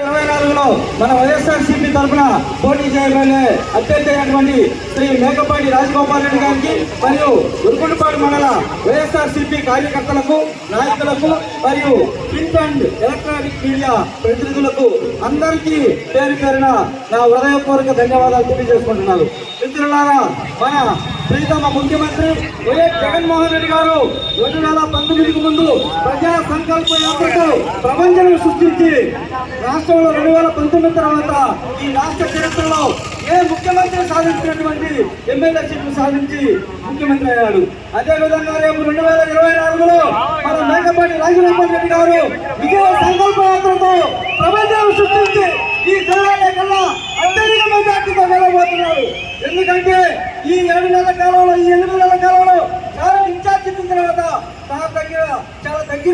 ఇరవై నాలుగులో మన వైఎస్ఆర్ సిపి తరఫున పోటీ చేయబడే అభ్యర్థి అయినటువంటి శ్రీ మేకపాటి రాజగోపాల్ రెడ్డి గారికి మరియు ఉరుకుంటపాడు మండల వైఎస్ఆర్ సిపి కార్యకర్తలకు నాయకులకు మరియు ప్రింట్ అండ్ ఎలక్ట్రానిక్ మీడియా ప్రతినిధులకు అందరికీ పేరు పేరున నా హృదయపూర్వక ధన్యవాదాలు తెలియజేసుకుంటున్నాను. మిత్రులారా మన ప్రీతమ ముఖ్యమంత్రి వైఎస్ జగన్మోహన్ రెడ్డి గారు రెండు వేల పంతొమ్మిదికి ముందు ప్రజా సంకల్ప యాత్రతో ప్రపంచం సృష్టించి రాష్ట్రంలో రెండు వేల పంతొమ్మిది తర్వాత ఈ రాష్ట్ర చరిత్రలో ఏ ముఖ్యమంత్రి సాధించినటువంటి ఎమ్మెల్యే సీట్లు సాధించి ముఖ్యమంత్రి అయ్యాడు? అదేవిధంగా రేపు రెండు వేల ఇరవై నాలుగులో మన మేకపాటి రాజగోపాల్ రెడ్డి గారు విజయ సంకల్ప యాత్రతో ప్రపంచం సృష్టించి ఈ జిల్లాలే కల్లా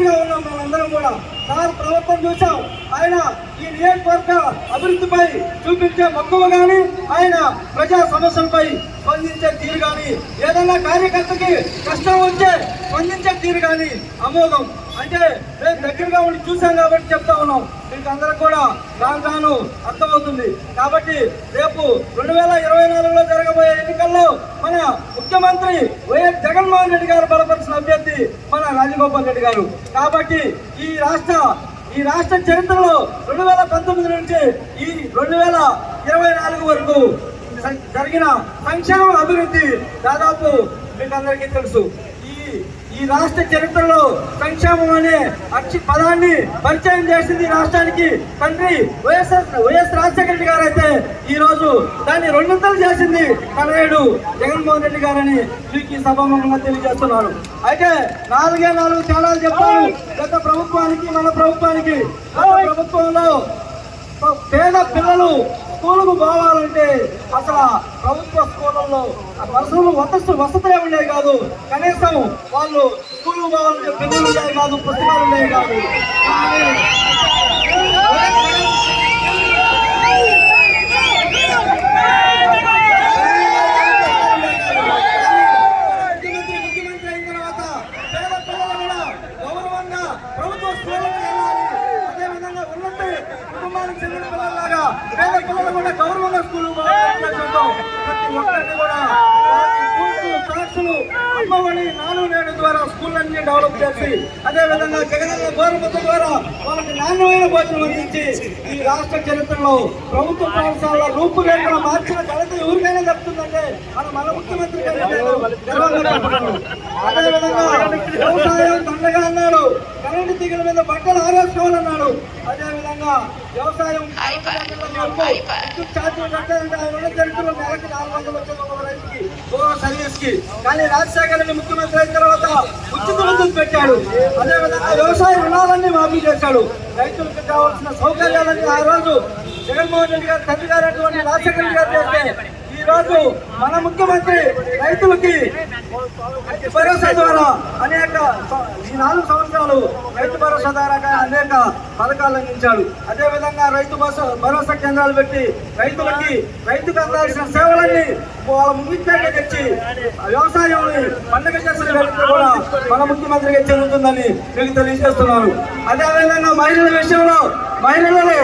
చాలా ఉన్నాం మనందరం కూడా సార్ ప్రభుత్వం చూసాం ఆయన ఈ నియోజకవర్గ అభివృద్ధిపై చూపించే మక్కువ కానీ ఆయన ప్రజా సమస్యలపై స్పందించే తీరు కానీ ఏదైనా కార్యకర్తకి కష్టం వచ్చే స్పందించే తీరు కానీ అమోఘం అంటే మేము దగ్గరగా ఉండి చూసాం కాబట్టి చెప్తా ఉన్నాం. మీకు అందరూ కూడా రాను రాను అర్థమవుతుంది. కాబట్టి రేపు రెండు వేల ఇరవై నాలుగులో జరగబోయే ఎన్నికల్లో మన ముఖ్యమంత్రి వైఎస్ జగన్మోహన్ రెడ్డి గారు బలపరిచిన అభ్యర్థి మన రాజగోపాల్ రెడ్డి గారు. కాబట్టి ఈ రాష్ట్ర ఈ రాష్ట్ర చరిత్రలో రెండు వేల పంతొమ్మిది నుంచి ఈ రెండు వేల ఇరవై నాలుగు వరకు జరిగిన సంక్షేమ అభివృద్ధి దాదాపు మీకు అందరికీ తెలుసు. ఈ ఈ రాష్ట్ర చరిత్రలో సంక్షేమం అనే అక్షి పదాన్ని పరిచయం చేసింది ఈ రాష్ట్రానికి తండ్రి వైఎస్ఆర్ వైఎస్ రాజశేఖర రెడ్డి గారు అయితే ఈ రోజు దాన్ని రెండింతలు చేసింది తనయుడు జగన్మోహన్ రెడ్డి గారని మీకు ఈ సభాముఖంగా తెలియజేస్తున్నాను. అయితే నాలుగే నాలుగు తేడాలు చెప్తాను గత ప్రభుత్వానికి మన ప్రభుత్వానికి. ప్రభుత్వంలో పేద పిల్లలు స్కూలుకు పోవాలంటే అసలు ప్రభుత్వ స్కూళ్ళల్లో వసతులు వసతులు వసతులే ఉండేవి కాదు. కనీసం వాళ్ళు స్కూలుకు పోవాలంటే పిల్లలు ఉండేవి కాదు పుస్తకాలు ఉండేవి కాదు. పిల్లలు ప్రభుత్వ వెళ్ళాలి. అదేవిధంగా ఉన్నత కుటుంబానికి చెందిన పేద పిల్లలు కూడా గౌరవంగా స్కూల్ ప్రతి ఒక్కరిని కూడా సాక్షులు. అమ్మఒడి నాలుగు నేడు ద్వారా స్కూళ్ళన్నీ డెవలప్ చేసి అదే విధంగా జగనన్న గోరుముద్ద ద్వారా వాళ్ళకి నాణ్యమైన భోజనం అందించి ఈ రాష్ట్ర చరిత్రలో ప్రభుత్వ పాఠశాల రూపురేఖలు మార్చిన ఘనత ఎవరికైనా దక్కుతుందంటే మన మన ముఖ్యమంత్రి గారికి అదే విధంగా వ్యవసాయం దండగా అన్నాడు కరెంటు తీగల మీద బట్టలు ఆరేసుకోవాలన్నాడు. అదే విధంగా వ్యవసాయం విద్యుత్ ఛార్జీలు కట్టాలంటే ఆయన ఉన్న చరిత్రలో నెలకి నాలుగు వందలు వచ్చేది ఒక రైతుకి ఒక సర్వీస్కి కానీ రాజశేఖర్ రెడ్డి ముఖ్యమంత్రి అయిన తర్వాత ఉచిత విద్యుత్ పెట్టాడు. అదేవిధంగా వ్యవసాయ రుణాలన్నీ మాఫీ చేశాడు. రైతులకు కావాల్సిన సౌకర్యాలన్నీ ఆ రోజు జగన్మోహన్ రెడ్డి గారు తండ్రి గారు అటువంటి రాజశేఖర రెడ్డి గారు చేస్తే మన ముఖ్యమంత్రి రైతులకి భరోసా ద్వారా అనేక ఈ నాలుగు సంవత్సరాలు రైతు భరోసా ద్వారా అనేక పథకాలు అందించాడు. అదే విధంగా రైతు భరోసా భరోసా కేంద్రాలు పెట్టి రైతులకి రైతుకు అందాల్సిన సేవలన్నీ వాళ్ళ ముంగిట్లోకి తెచ్చి వ్యవసాయాన్ని పండుగ చేసిన కూడా మన ముఖ్యమంత్రికి చెందుతుందని మీకు తెలియజేస్తున్నాను. అదే విధంగా మహిళల విషయంలో మహిళలలో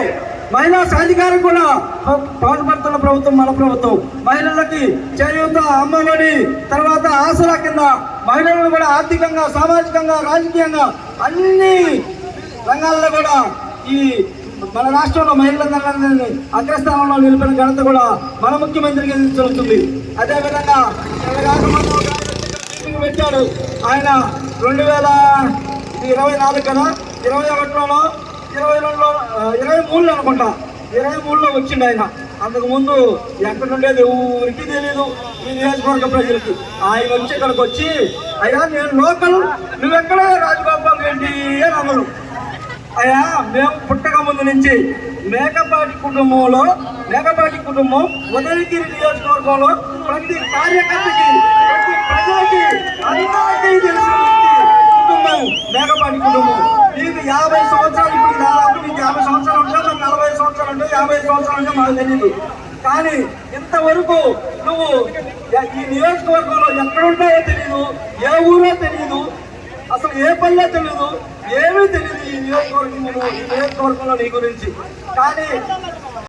మహిళా సాధికారం కూడా పాటుపడుతున్న ప్రభుత్వం మన ప్రభుత్వం. మహిళలకి చేయూత అమ్మఒడి తర్వాత ఆసరా కింద మహిళలను కూడా ఆర్థికంగా సామాజికంగా రాజకీయంగా అన్ని రంగాల్లో కూడా ఈ మన రాష్ట్రంలో మహిళలందరినీ అగ్రస్థానంలో నిలిపిన ఘనత కూడా మన ముఖ్యమంత్రికి చెల్లుతుంది అదేవిధంగా పెట్టాడు. ఆయన రెండు వేల ఇరవై నాలుగు కదా? ఇరవై ఒకటిలోనో ఇరవై రెండులో ఇరవై మూడులో అనుకుంటా. ఇరవై మూడులో వచ్చిండు ఆయన. అంతకుముందు ఎక్కడ ఉండేది ఊరికి తెలియదు ఈ నియోజకవర్గ ప్రజలకి. ఆయన వచ్చి ఇక్కడికి వచ్చి అయ్యా నేను లోకల్ నువ్వెక్కడ? రాజగోపాల్ రెడ్డి అని అన్నారు. అయ్యా మేము పుట్టక ముందు నుంచి మేకపాటి కుటుంబంలో మేకపాటి కుటుంబం ఉదయగిరి నియోజకవర్గంలో ప్రతి కార్యకర్తకి ప్రతి ప్రజలకి అందరికీ తెలిసిన కుటుంబం మేకపాటి కుటుంబం. నీకు యాభై సంవత్సరాలు ఇప్పుడు దాదాపు నీకు యాభై సంవత్సరాలు ఉంటే నాకు నలభై సంవత్సరాలు ఉంటే యాభై సంవత్సరాలు మాకు తెలియదు కానీ ఇంతవరకు నువ్వు ఈ నియోజకవర్గంలో ఎక్కడున్నాయో తెలియదు ఏ ఊరో తెలియదు అసలు ఏ పనిలో తెలియదు ఏమీ తెలియదు ఈ నియోజకవర్గంలో ఈ నియోజకవర్గంలో నీ గురించి. కానీ